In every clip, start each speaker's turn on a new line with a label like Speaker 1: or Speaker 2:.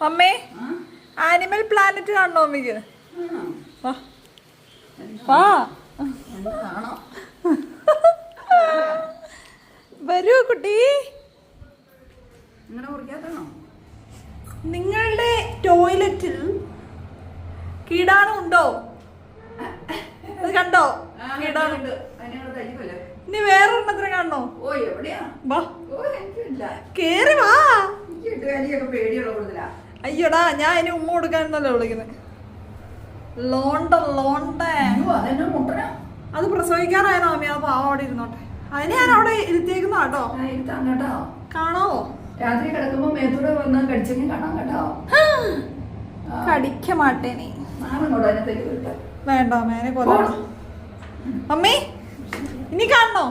Speaker 1: അമ്മേ animal planet കാണണോ അമ്മയ്ക്ക്? വാ. വരൂ കുട്ടി.
Speaker 2: നിങ്ങളുടെ
Speaker 1: ടോയ്ലറ്റിൽ കീടാണു. ഉണ്ടോ. അത് കണ്ടോ
Speaker 2: കീടാണുണ്ട്
Speaker 1: ഇനി വേറെ എണ്ണത്തിന് കാണണോ കേറി വാ. അയ്യടാ ഞാൻ അതിന് ഉമ്മ കൊടുക്കാനെന്നല്ലേ വിളിക്കുന്നത് ലോണ്ട. ലോണ്ട അത് പ്രസവിക്കാറായിരുന്നു അമ്മ ആ പാവം അവിടെ ഇരുന്നോട്ടെ. അതിനെ ഞാൻ അവിടെ ഇരുത്തിയേക്കുന്ന കേട്ടോ.
Speaker 2: കാണോ?
Speaker 1: കാണാവോ
Speaker 2: രാത്രി കിടക്കുമ്പോ മേത്തൂടെ വന്ന് കടിച്ചെങ്കിൽ കാണാം കേട്ടോ.
Speaker 1: കടിക്ക മാട്ടേ നീ. വേണ്ട മേനെ കൊല്ലണം മമ്മി ഇനി കാണണോ?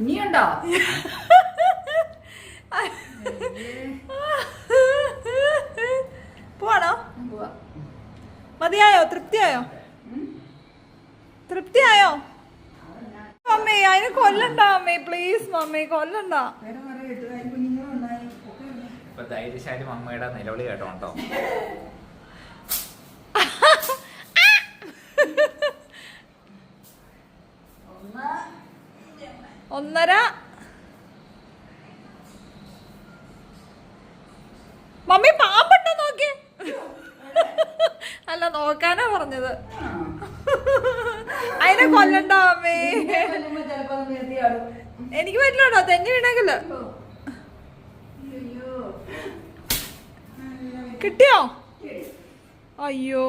Speaker 2: ഇനിയുണ്ടോ
Speaker 1: പോവാണോ
Speaker 2: പോവാ.
Speaker 1: മതിയായോ തൃപ്തിയായോ. തൃപ്തിയായോ മമ്മി അതിന് കൊല്ലണ്ട മമ്മി പ്ലീസ് മമ്മി കൊല്ലണ്ട.
Speaker 3: ഇപ്പൊ ധൈര്യശാലി മമ്മയുടെ നിലവിളി
Speaker 1: ഒന്നര മമ്മി നോക്കി അല്ല നോക്കാനാ പറഞ്ഞത്. അതിനെ കൊല്ലണ്ട
Speaker 2: അമ്മേ.
Speaker 1: എനിക്ക് പറ്റില്ലടോ
Speaker 2: തെങ്ങി വീണെങ്കിൽ.
Speaker 1: കിട്ടിയോ. അയ്യോ.